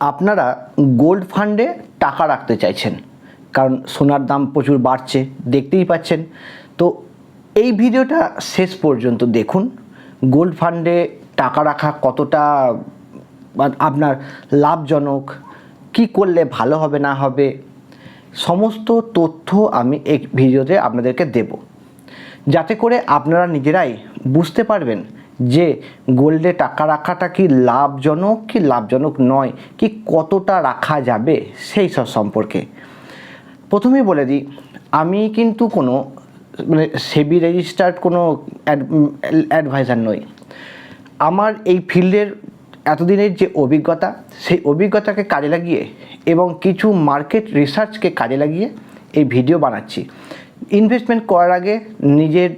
আপনারা গোল্ড ফান্ডে টাকা রাখতে চাইছেন। কারণ সোনার দাম প্রচুর বাড়ছে, দেখতেই পাচ্ছেন। তো এই ভিডিওটা শেষ পর্যন্ত দেখুন। গোল্ড ফান্ডে টাকা রাখা কতটা আপনার লাভজনক, কি করলে ভালো হবে, না হবে, সমস্ত তথ্য আমি এই ভিডিওতে আপনাদেরকে দেব। যাতে করে আপনারা নিজেরাই বুঝতে পারবেন যে গোল্ডে টাকা রাখাটা কি লাভজনক কি লাভজনক নয়? কি কতটা রাখা যাবে? সেই সব সম্পর্কে। প্রথমেই বলে দিই, আমি কিন্তু কোনো মানে সেবি রেজিস্টার্ড কোনো অ্যাডভাইজার নই। আমার এই ফিল্ডের এতদিনের যে অভিজ্ঞতা, সেই অভিজ্ঞতাকে কাজে লাগিয়ে এবং কিছু মার্কেট রিসার্চকে কাজে লাগিয়ে এই ভিডিও বানাচ্ছি। ইনভেস্টমেন্ট করার আগে নিজের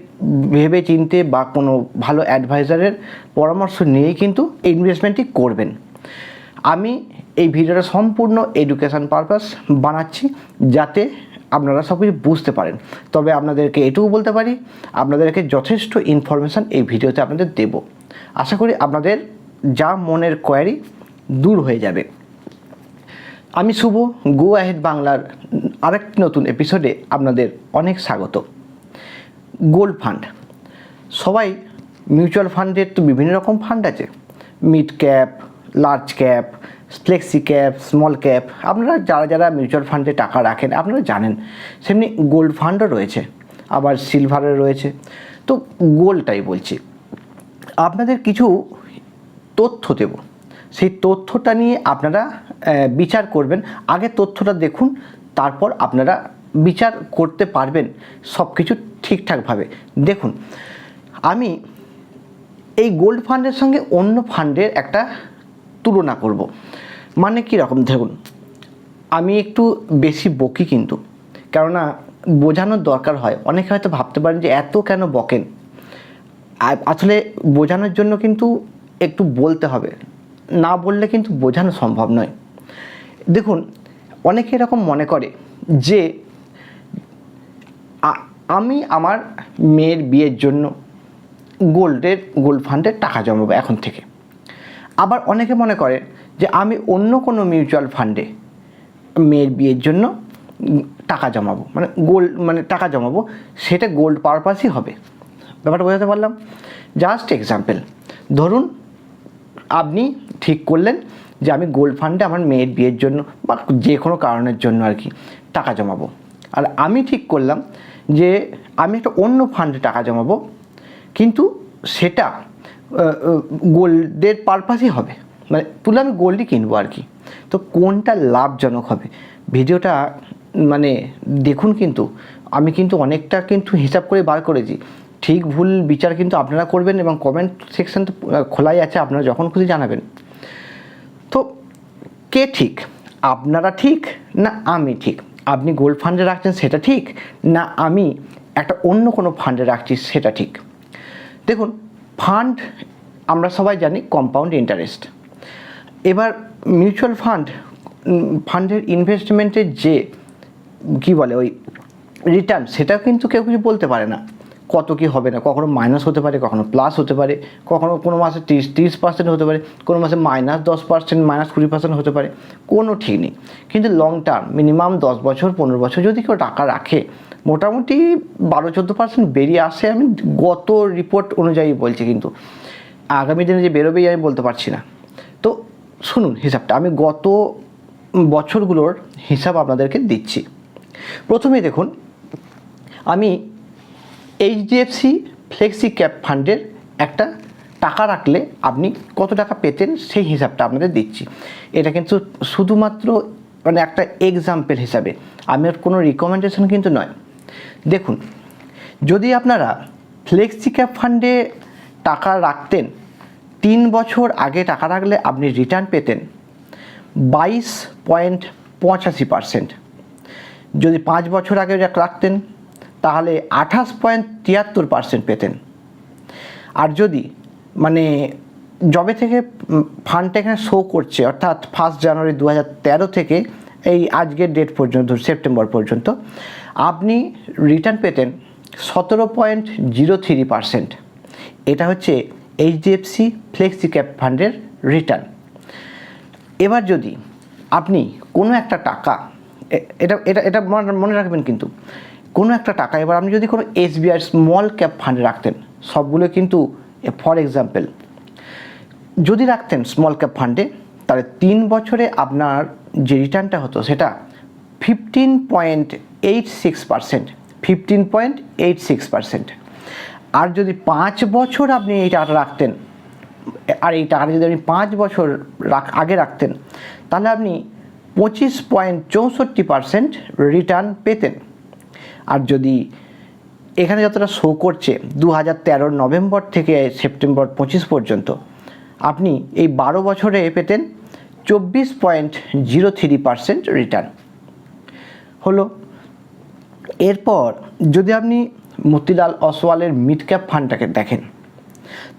ভেবে চিনতে বা কোনো ভালো অ্যাডভাইজারের পরামর্শ নিয়েই কিন্তু ইনভেস্টমেন্টটি করবেন। আমি এই ভিডিওটা সম্পূর্ণ এডুকেশন পারপাস বানাচ্ছি যাতে আপনারা সব কিছু বুঝতে পারেন। তবে আপনাদেরকে এটুকু বলতে পারি, আপনাদেরকে যথেষ্ট ইনফরমেশান এই ভিডিওতে আপনাদের দেব। আশা করি আপনাদের যা মনের কোয়ারি দূর হয়ে যাবে। আমি শুভ গো আহেড বাংলার আরেকটি নতুন এপিসোডে আপনাদের অনেক স্বাগত। Gold fund. সবাই মিউচুয়াল ফান্ডের তো বিভিন্ন রকম ফান্ড আছে। Mid cap, large cap, flexi cap, small cap. আপনারা যারা যারা মিউচুয়াল ফান্ডে টাকা রাখেন, আপনারা জানেন, সেমনি গোল্ড ফান্ডও রয়েছে, আবার সিলভারের রয়েছে। তো গোল্ডটাই বলছি, আপনাদের কিছু তথ্য দেব। সেই তথ্যটা নিয়ে আপনারা বিচার করবেন। আগে তথ্যটা দেখুন, তারপর আপনারা বিচার করতে পারবেন সব কিছু ঠিকঠাকভাবে। দেখুন, আমি এই গোল্ড ফান্ডের সঙ্গে অন্য ফান্ডের একটা তুলনা করব। মানে রকম? দেখুন, আমি একটু বেশি বকি কিন্তু। কেননা, বোঝানোর দরকার হয়। অনেকে হয়তো ভাবতে পারেন যে, এত কেন বকেন? আসলে বোঝানোর জন্য কিন্তু একটু বলতে হবে। না বললে কিন্তু বোঝানো সম্ভব নয়। দেখুন, অনেকে এরকম মনে করে যে আমি আমার মেয়ের বিয়ের জন্য গোল্ডের, গোল্ড ফান্ডে টাকা জমাবো এখন থেকে। আবার অনেকে মনে করে যে আমি অন্য কোনো মিউচুয়াল ফান্ডে মেয়ের বিয়ের জন্য টাকা জমাবো। মানে গোল্ড মানে টাকা জমাবো। সেটা গোল্ড পারপাসই হবে। ব্যাপারটা বোঝাতে পারলাম? জাস্ট এক্সাম্পল ধরুন, আপনি ঠিক করলেন যে আমি গোল্ড ফান্ডে আমার মেয়ের বিয়ের জন্য বা যে কোনো কারণের জন্য আর কি টাকা জমাবো। আর আমি ঠিক করলাম যে আমি একটা অন্য ফান্ডে টাকা জমাবো, কিন্তু সেটা গোল্ডের পারপাসই হবে। মানে তুলে আমি গোল্ডই কিনবো আর কি। তো কোনটা লাভজনক হবে? ভিডিওটা মানে দেখুন কিন্তু, আমি কিন্তু অনেকটা কিন্তু হিসাব করে বার করেছি। ঠিক ভুল বিচার কিন্তু আপনারা করবেন এবং কমেন্ট সেকশন তো খোলাই আছে, আপনারা যখন খুশি জানাবেন। তো কে ঠিক? আপনারা ঠিক না আমি ঠিক? আপনি গোল্ড ফান্ডে রাখছেন, সেটা ঠিক? না, আমি একটা অন্য কোনো ফান্ডে রাখছি, সেটা ঠিক। দেখুন ফান্ড আমরা সবাই জানি কম্পাউন্ড ইন্টারেস্ট এবার মিউচুয়াল ফান্ড ফান্ডের ইনভেস্টমেন্টের যে, কি বলে ওই রিটার্ন সেটা কিন্তু কেউ কিছু বলতে পারে না। কত কি হবে না, কখনো মাইনাস হতে পারে, কখনো প্লাস হতে পারে, কখনো কোনো মাসে তিরিশ তিরিশ পার্সেন্ট হতে পারে, কোনো মাসে মাইনাস দশ পার্সেন্ট মাইনাস কুড়ি পার্সেন্ট হতে পারে, কোনো ঠিক নেই। কিন্তু লং টার্ম মিনিমাম দশ বছর, পনেরো বছর যদি কেউ টাকা রাখে, মোটামুটি বারো, চোদ্দ পার্সেন্ট বেরিয়ে আসে আমি গত রিপোর্ট অনুযায়ী বলছি কিন্তু। আগামী দিনে যে বেরোবেই আমি বলতে পারছি না। তো শুনুন হিসাবটা, আমি গত বছরগুলোর হিসাব আপনাদেরকে দিচ্ছি। প্রথমেই দেখুন, আমি এইচডিএফসি ফ্লেক্সি ক্যাপ ফান্ডের একটা টাকা রাখলে আপনি কত টাকা পেতেন সেই হিসাবটা আপনাদের দিচ্ছি। এটা কিন্তু শুধুমাত্র মানে একটা এক্সাম্পল হিসাবে। আমি আর কোনো রিকমেন্ডেশন কিন্তু নয়। দেখুন, যদি আপনারা ফ্লেক্সি ক্যাপ ফান্ডে টাকা রাখতেন, তিন বছর আগে টাকা রাখলে আপনি রিটার্ন পেতেন বাইশ পয়েন্ট পঁচাশি পার্সেন্ট যদি পাঁচ বছর আগে রাখ- রাখতেন তাহলে আঠাশ পয়েন্ট তিয়াত্তর পার্সেন্ট পেতেন। আর যদি মানে জবে থেকে ফান্ডটা এখানে শো করছে, অর্থাৎ ফার্স্ট জানুয়ারি দু হাজার তেরো থেকে এই আজকের ডেট পর্যন্ত, সেপ্টেম্বর পর্যন্ত, আপনি রিটার্ন পেতেন সতেরো পয়েন্ট জিরো থ্রি পার্সেন্ট। এটা হচ্ছে এইচডিএফসি ফ্লেক্সি ক্যাপ ফান্ডের রিটার্ন এবার যদি আপনি কোনো একটা টাকা এটা এটা এটা মনে- মনে রাখবেন কিন্তু কোনো একটা টাকা, এবার আপনি যদি কোনো এসবিআই স্মল ক্যাপ ফান্ডে রাখতেন, সবগুলো কিন্তু ফর এক্সাম্পল যদি রাখতেন স্মল ক্যাপ ফান্ডে তাহলে তিন বছরে আপনার যে রিটার্নটা হতো, সেটা fifteen point eight six percent fifteen point eight six percent আর যদি পাঁচ বছর আপনি এই টাকাটা রাখতেন, আর এই টাকাটা যদি আপনি পাঁচ বছর রাখ, আগে রাখতেন, তাহলে আপনি পঁচিশ পয়েন্ট চৌষট্টি পার্সেন্ট রিটার্ন পেতেন। আর যদি এখানে যতটা শো করছে দু হাজার তেরোর নভেম্বর থেকে সেপ্টেম্বর পঁচিশ পর্যন্ত, আপনি এই বারো বছরে পেতেন চব্বিশ point zero three percent return হলো, এরপর যদি আপনি মতিলাল অসওয়ালের মিড ক্যাপ ফান্ডটাকে দেখেন,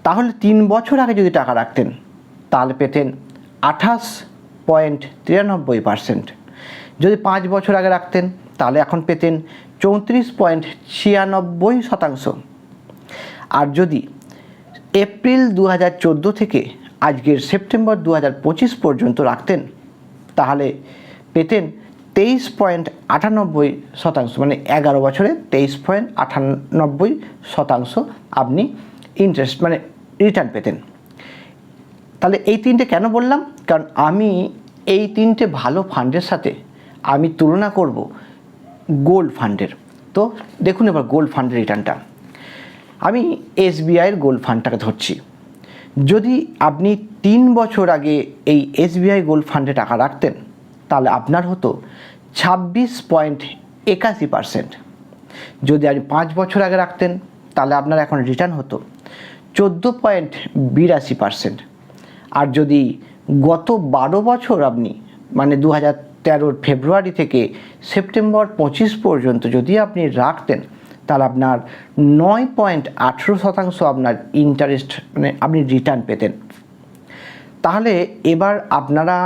তাহলে তিন বছর আগে যদি টাকা রাখতেন, তাহলে পেতেন আঠাশ পয়েন্ট তিরানব্বই পার্সেন্ট। যদি পাঁচ বছর আগে রাখতেন, তাহলে এখন পেতেন চৌত্রিশ পয়েন্ট ছিয়ানব্বই শতাংশ। আর যদি এপ্রিল দু হাজার চোদ্দ থেকে আজকের সেপ্টেম্বর দু হাজার পঁচিশ পর্যন্ত রাখতেন, তাহলে পেতেন তেইশ পয়েন্ট আটানব্বই শতাংশ মানে এগারো বছরে তেইশ পয়েন্ট আটানব্বই শতাংশ আপনি ইন্টারেস্ট মানে রিটার্ন পেতেন। তাহলে এই তিনটে কেন বললাম? কারণ আমি এই তিনটে ভালো ফান্ডের সাথে আমি তুলনা করব গোল্ড ফান্ডের। তো দেখুন এবার গোল্ড ফান্ডের রিটার্নটা। আমি এসবিআইয়ের গোল্ড ফান্ডটাকে ধরছি। যদি আপনি তিন বছর আগে এই এসবিআই গোল্ড ফান্ডে টাকা রাখতেন, তাহলে আপনার হতো ছাব্বিশ পয়েন্ট একাশি পার্সেন্ট। যদি আপনি পাঁচ বছর আগে রাখতেন, তাহলে আপনার এখন রিটার্ন হতো চোদ্দ পয়েন্ট বিরাশি পার্সেন্ট। আর যদি গত বারো বছর আপনি মানে দু হাজার তেরোর ফেব্রুয়ারি থেকে সেপ্টেম্বর পঁচিশ পর্যন্ত যদি আপনি রাখতেন, তাহলে আপনার নয় পয়েন্ট আঠেরো শতাংশ আপনার ইন্টারেস্ট মানে আপনি রিটার্ন পেতেন। তাহলে এবার আপনারা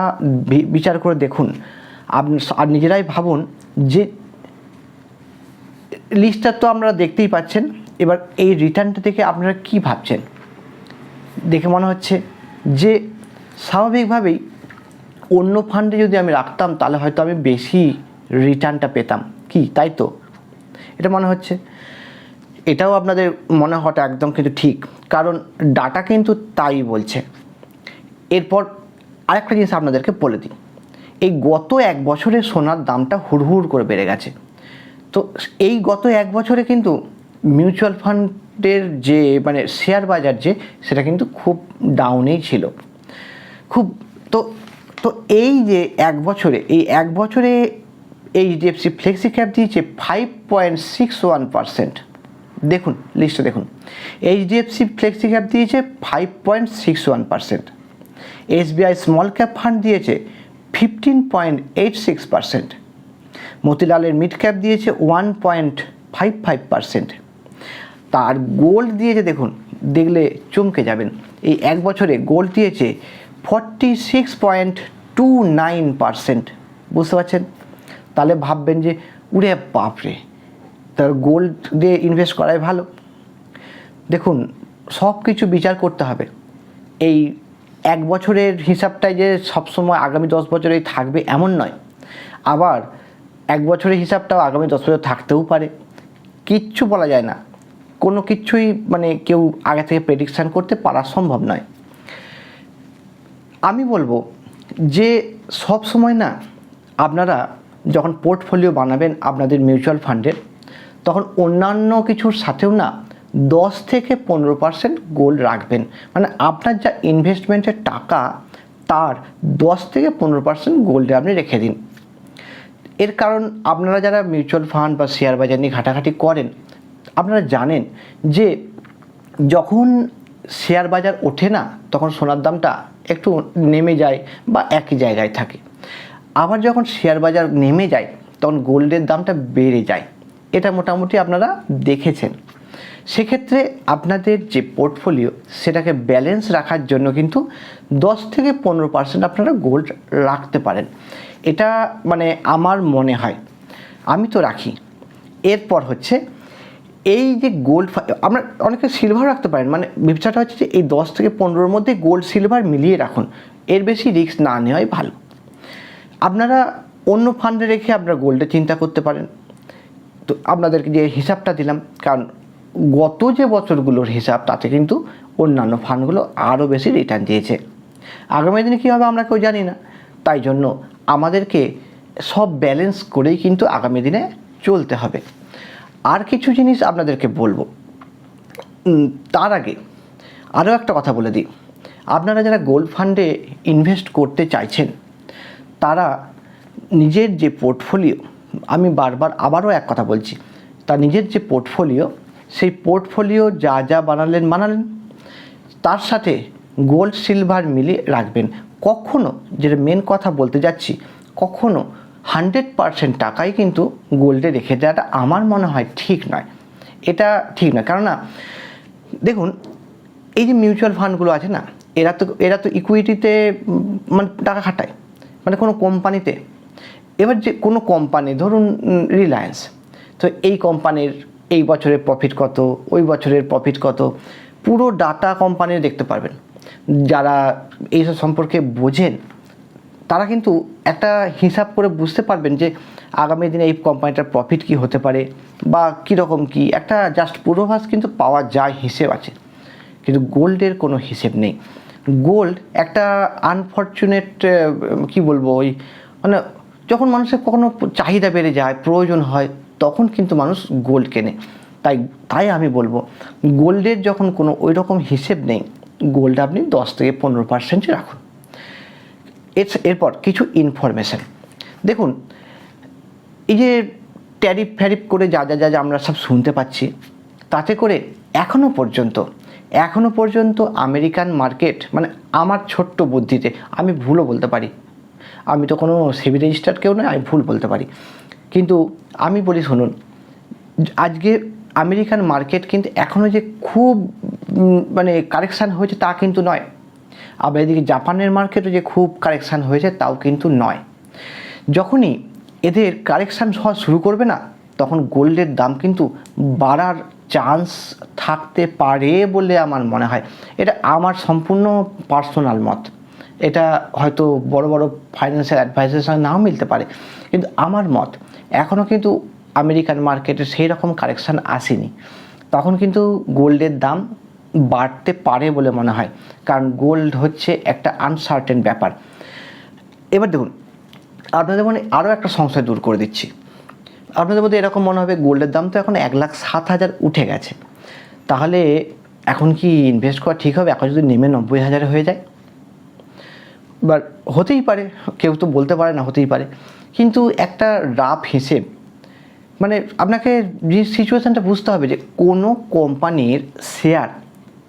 বিচার করে দেখুন আর নিজেরাই ভাবুন যে লিস্টটা তো আমরা দেখতেই পাচ্ছেন, এবার এই রিটার্নটা দেখে আপনারা কি ভাবছেন? দেখে মনে হচ্ছে যে স্বাভাবিকভাবেই অন্য ফান্ডে যদি আমি রাখতাম, তাহলে হয়তো আমি বেশি রিটার্নটা পেতাম। কি, তাই তো? এটা মনে হচ্ছে। এটাও আপনাদের মনে হওয়াটা একদম কিন্তু ঠিক। কারণ ডাটা কিন্তু তাই বলছে। এরপর আরেকটা জিনিস আপনাদেরকে বলে দিই। এই গত এক বছরে সোনার দামটা হুড়হুড় করে বেড়ে গেছে। তো এই গত এক বছরে কিন্তু মিউচুয়াল ফান্ডের যে মানে শেয়ার বাজার যে, সেটা কিন্তু খুব ডাউনেই ছিল। খুব, তো তো এই যে এক বছরে, এই এক বছরে এইচডিএফসি ফ্লেক্সি ক্যাপ দিয়েছে five point six one percent দেখুন লিস্টে দেখুন। এইচডিএফসি ফ্লেক্সি ক্যাপ দিয়েছে five point six one percent SBI small cap fund দিয়েছে fifteen point eight six percent মতিলালের mid cap দিয়েছে one point five five percent তার gold দিয়েছে, দেখুন, দেখলে চমকে যাবেন। এই এক বছরে গোল্ড দিয়েছে forty six point two nine percent বুঝতে পারছেন? তাহলে ভাববেন যে, উড়ে বাপরে, তার গোল্ড দিয়ে ইনভেস্ট করাই ভালো। দেখুন, সব কিছু বিচার করতে হবে। এই এক বছরের হিসাবটাই যে সবসময় আগামী দশ বছরেই থাকবে, এমন নয়। আবার এক বছরের হিসাবটাও আগামী দশ বছর থাকতেও পারে। কিচ্ছু বলা যায় না। কোনো কিছুই মানে কেউ আগে থেকে প্রেডিকশান করতে পারা সম্ভব নয়। আমি বলব যে সব সময় না আপনারা যখন পোর্টফোলিও বানাবেন আপনাদের মিউচুয়াল ফান্ডের, তখন অন্যান্য কিছুর সাথেও না দশ থেকে পনেরো পার্সেন্ট গোল্ড রাখবেন। মানে আপনার যা ইনভেস্টমেন্টের টাকা, তার দশ থেকে পনেরো পার্সেন্ট গোল্ডে আপনি রেখে দিন। এর কারণ আপনারা যারা মিউচুয়াল ফান্ড বা শেয়ার বাজার নিয়ে ঘাটাঘাটি করেন, আপনারা জানেন যে যখন শেয়ার বাজার ওঠে না, তখন সোনার দামটা একটু নেমে যায় বা একই জায়গায় থাকে। আবার যখন শেয়ার বাজার নেমে যায়, তখন গোল্ডের দামটা বেড়ে যায়। এটা মোটামুটি আপনারা দেখেছেন। সেক্ষেত্রে আপনাদের যে পোর্টফোলিও, সেটাকে ব্যালেন্স রাখার জন্য কিন্তু দশ থেকে পনেরো পার্সেন্ট আপনারা গোল্ড রাখতে পারেন। এটা মানে আমার মনে হয়। আমি তো রাখি। এরপর হচ্ছে এই যে গোল্ড আমরা অনেকে সিলভার রাখতে পারেন মানে বিষয়টা হচ্ছে যে এই দশ থেকে পনেরোর মধ্যে গোল্ড সিলভার মিলিয়ে রাখুন। এর বেশি রিস্ক না নেওয়াই ভালো। আপনারা অন্য ফান্ডে রেখে আপনারা গোল্ডে চিন্তা করতে পারেন। তো আপনাদেরকে যে হিসাবটা দিলাম, কারণ গত যে বছরগুলোর হিসাব, তাতে কিন্তু অন্যান্য ফান্ডগুলো আরও বেশি রিটার্ন দিয়েছে। আগামী দিনে কী হবে আমরা কেউ জানি না। তাই জন্য আমাদেরকে সব ব্যালেন্স করেই কিন্তু আগামী দিনে চলতে হবে। আর কিছু জিনিস আপনাদেরকে বলব। তার আগে আরও একটা কথা বলে দিই। আপনারা যারা গোল্ড ফান্ডে ইনভেস্ট করতে চাইছেন, তারা নিজের যে পোর্টফোলিও, আমি বারবার আবারও এক কথা বলছি, তার নিজের যে পোর্টফোলিও, সেই পোর্টফোলিও যা যা বানালেন বানালেন, তার সাথে গোল্ড, সিলভার মিলিয়ে রাখবেন। কখনো, যেটা মেন কথা বলতে যাচ্ছি, কখনো হান্ড্রেড পারসেন্ট টাকাই কিন্তু গোল্ডে রেখে দেওয়াটা আমার মনে হয় ঠিক নয়। এটা ঠিক নয়। কেননা, দেখুন, এই যে মিউচুয়াল ফান্ডগুলো আছে না, এরা তো এরা তো ইকুইটিতে মানে টাকা খাটায় মানে কোনো কোম্পানিতে। এবার যে কোনো কোম্পানি, ধরুন রিলায়েন্স তো এই কোম্পানির এই বছরের প্রফিট কত, ওই বছরের প্রফিট কত, পুরো ডাটা কোম্পানির দেখতে পারবেন। যারা এইসব সম্পর্কে বোঝেন তারা কিন্তু একটা হিসাব করে বুঝতে পারবেন যে আগামী দিনে এই কোম্পানিটার প্রফিট কি হতে পারে বা কীরকম কি। একটা জাস্ট পূর্বাভাস কিন্তু পাওয়া যায়, হিসেব আছে। কিন্তু গোল্ডের কোনো হিসেব নেই। গোল্ড একটা আনফর্চুনেট কি বলব, ওই মানে যখন মানুষের কখনো চাহিদা বেড়ে যায়, প্রয়োজন হয়, তখন কিন্তু মানুষ গোল্ড কেনে। তাই তাই আমি বলব, গোল্ডের যখন কোনো ওই রকম হিসেব নেই, গোল্ড আপনি দশ থেকে পনেরো পার্সেন্ট রাখুন। এরপর কিছু ইনফরমেশন দেখুন, এই যে ট্যারিফ ফ্যারিফ করে যা যা যা যা আমরা সব শুনতে পাচ্ছি, তাতে করে এখনও পর্যন্ত এখনও পর্যন্ত আমেরিকান মার্কেট মানে আমার ছোট্ট বুদ্ধিতে, আমি ভুলও বলতে পারি। আমি তো কোনো সেভি রেজিস্টার কেউ নয়, আমি ভুল বলতে পারি। কিন্তু আমি বলি, শুনুন, আজকে আমেরিকান মার্কেট কিন্তু এখনও যে খুব মানে কারেকশান হয়েছে তা কিন্তু নয়। আবার এদিকে জাপানের মার্কেটও যে খুব কারেকশান হয়েছে, তাও কিন্তু নয়। যখনই এদের কারেকশান হওয়া শুরু করবে না, তখন গোল্ডের দাম কিন্তু বাড়ার চান্স থাকতে পারে বলে আমার মনে হয়। এটা আমার সম্পূর্ণ পার্সোনাল মত। এটা হয়তো বড় বড় ফাইন্যান্সিয়াল অ্যাডভাইসের সঙ্গে নাও মিলতে পারে। কিন্তু আমার মত এখনও কিন্তু আমেরিকান মার্কেটে সেই রকম কারেকশান আসেনি। তখন কিন্তু গোল্ডের দাম বাড়তে পারে বলে মনে হয়। কারণ গোল্ড হচ্ছে একটা আনসার্টেন ব্যাপার। এবার দেখুন, আপনাদের মনে আরও একটা সংশয় দূর করে দিচ্ছি। আপনাদের মধ্যে এরকম মনে হবে গোল্ডের দাম তো এখন এক লাখ সাত হাজার উঠে গেছে। তাহলে এখন কি ইনভেস্ট করা ঠিক হবে? এখন যদি নেমে নব্বই হাজারে হয়ে যায়? বা হতেই পারে, কেউ তো বলতে পারে না হতেই পারে। কিন্তু একটা রাফ হিসেব মানে আপনাকে যে সিচুয়েশানটা বুঝতে হবে যে কোনো কোম্পানির শেয়ার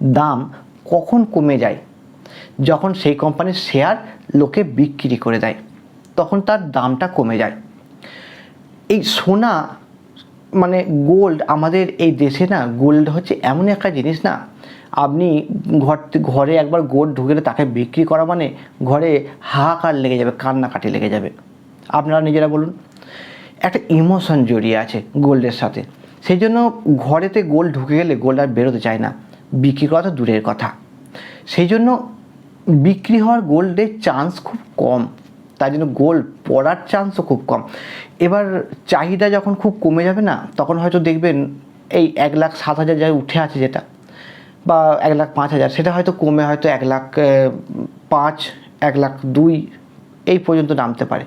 দাম কখন কমে যায়? যখন সেই কোম্পানির শেয়ার লোকে বিক্রি করে দেয়, তখন তার দামটা কমে যায়। এই সোনা মানে গোল্ড আমাদের এই দেশে না গোল্ড হচ্ছে এমন একটা জিনিস না, আপনি ঘর ঘরে একবার গোল্ড ঢুকে তাকে বিক্রি করা মানে ঘরে হাহাকার লেগে যাবে, কান্নাকাটি লেগে যাবে। আপনারা নিজেরা বলুন। একটা ইমোশন জড়িয়ে আছে গোল্ডের সাথে। সেই জন্য ঘরেতে গোল্ড ঢুকে গেলে গোল্ড আর বেরোতে চায় না। বিক্রি করা তো দূরের কথা। সেই জন্য বিক্রি হওয়ার গোল্ডের চান্স খুব কম। তাই জন্য গোল্ড পড়ার চান্সও খুব কম। এবার চাহিদা যখন খুব কমে যাবে না, তখন হয়তো দেখবেন এই এক লাখ সাত হাজার যা উঠে আছে যেটা, বা এক লাখ পাঁচ হাজার, সেটা হয়তো কমে হয়তো এক লাখ পাঁচ, এক লাখ দুই, এই পর্যন্ত নামতে পারে।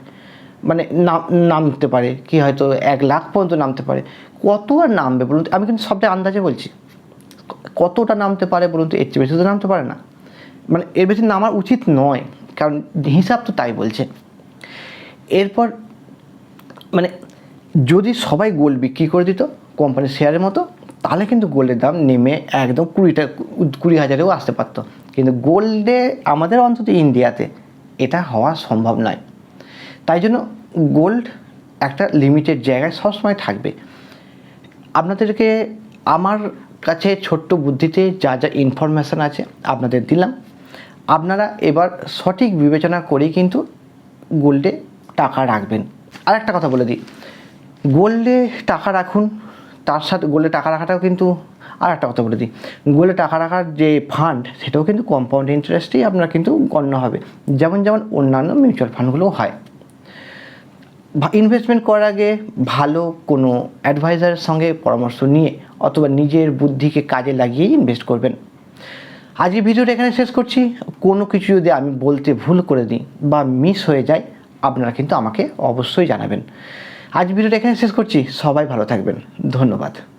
মানে নাম- নামতে পারে, কি হয়তো এক লাখ পর্যন্ত নামতে পারে। কত আর নামবে বলুন? আমি কিন্তু সবটাই আন্দাজে বলছি। কতটা নামতে পারে বলুন তো, এর চেয়ে বেশি তো নামতে পারে না। মানে এর বেশি নামার উচিত নয়, কারণ হিসাব তো তাই বলছে। এরপর মানে যদি সবাই গোল্ড বিক্রি করে দিত কোম্পানির শেয়ারের মতো, তাহলে কিন্তু গোল্ডের দাম নেমে একদম কুড়িটা কুড়ি হাজারেও আসতে পারতো। কিন্তু গোল্ডে আমাদের অন্তত ইন্ডিয়াতে এটা হওয়া সম্ভব নয়। তাই জন্য গোল্ড একটা লিমিটেড জায়গায় সবসময় থাকবে। আপনাদেরকে আমার কাছে ছোট্ট বুদ্ধিতে যা যা ইনফরমেশান আছে আপনাদের দিলাম। আপনারা এবার সঠিক বিবেচনা করেই কিন্তু গোল্ডে টাকা রাখবেন। আর একটা কথা বলে দিই। গোল্ডে টাকা রাখুন, তার সাথে গোল্ডে টাকা রাখাটাও কিন্তু আর একটা কথা বলে দিই। গোল্ডে টাকা রাখার যে ফান্ড সেটাও কিন্তু কম্পাউন্ড ইন্টারেস্টেই আপনার কিন্তু গণ্য হবে। যেমন যেমন অন্যান্য মিউচুয়াল ফান্ডগুলোও হয়। ইনভেস্টমেন্ট করার আগে ভালো কোনো অ্যাডভাইজারের সঙ্গে পরামর্শ নিয়ে অথবা নিজের বুদ্ধিকে কাজে লাগিয়েই ইনভেস্ট করবেন। আজকে ভিডিওটা এখানে শেষ করছি। কোনো কিছু যদি আমি বলতে ভুল করে দিই বা মিস হয়ে যায়, আপনারা কিন্তু আমাকে অবশ্যই জানাবেন। আজ ভিডিওটা এখানে শেষ করছি। সবাই ভালো থাকবেন। ধন্যবাদ।